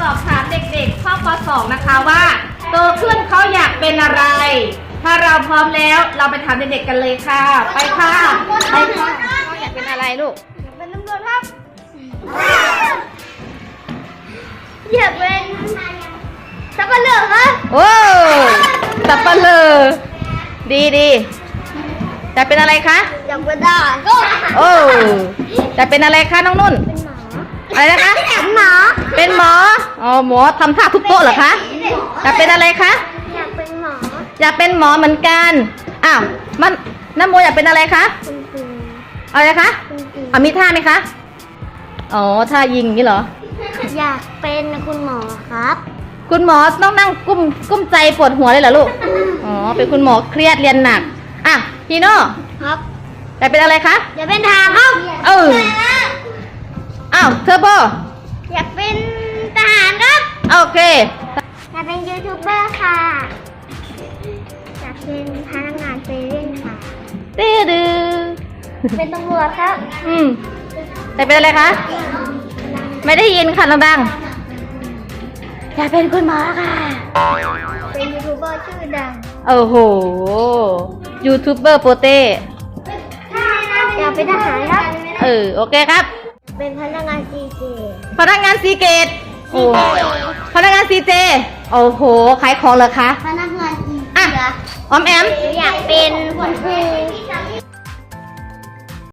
สอบถามเด็กๆข้อป .2 นะคะว่า โตขึ้นเขาอยากเป็นอะไร ถ้าเราพร้อมแล้วเราไปถามเด็กๆกันเลยค่ะ ไปค่ะไปค่ะเขาอยากเป็นอะไรลูกเป็นตำรวจครับอยากเป็นสับปะเลอครับโอ้สับปะเลอดีดีจะเป็นอะไรคะอยากเป็นทหารก็โอ้จะเป็นอะไรคะน้องนุ่นเป็นหมออะไรนะคะเป็นหมอเป็นหม ออ๋อหมอทำท่าทุบโต๊ะเหรอคะจะเป็นอะไรคะ อยากเป็นหมออยากเป็นหมอเหมือนกัน อ้าวมันน้ำโมอยากเป็นอะไรคะคุณครูอะไรคะคุณครูอะมีท่าไหมคะ อ๋อท่ายิงอย่างนี้เหรอ อยากเป็นคุณหมอครับ คุณหมอต้องนั่งกุ้มกุ้มใจปวดหัวเลยเหรอลูก อ๋อเป็นคุณหมอเครียดเรียนหนัก อะพีโน่ครับอยากเป็นอะไรคะ อยากเป็นทหารครับเออ อ้าวเทอร์โบอยากเป็นทหารครับ โอเคอยากเป็นยูทูบเบอร์ค่ะอยากเป็นพนักงานเซเว่นค่ะ ตื้อดือเป็นตำรวจครับอืมอยากเป็นอะไรคะ ไม่ได้ยินค่ะดังๆอยากเป็นคุณหมอค่ะ เป็นยูทูบเบอร์ชื่อดังโอ้โห ยูทูบเบอร์โปเต้ อยากเป็นทหารครับ เออ โอเคครับ เป็นพนักงานซีเจพนักงานซีเกตโอ้ พนักงานซีเจโอ้โหขายของเหรอคะพนักงานอีอะออมแอม อยากเป็นคุณครู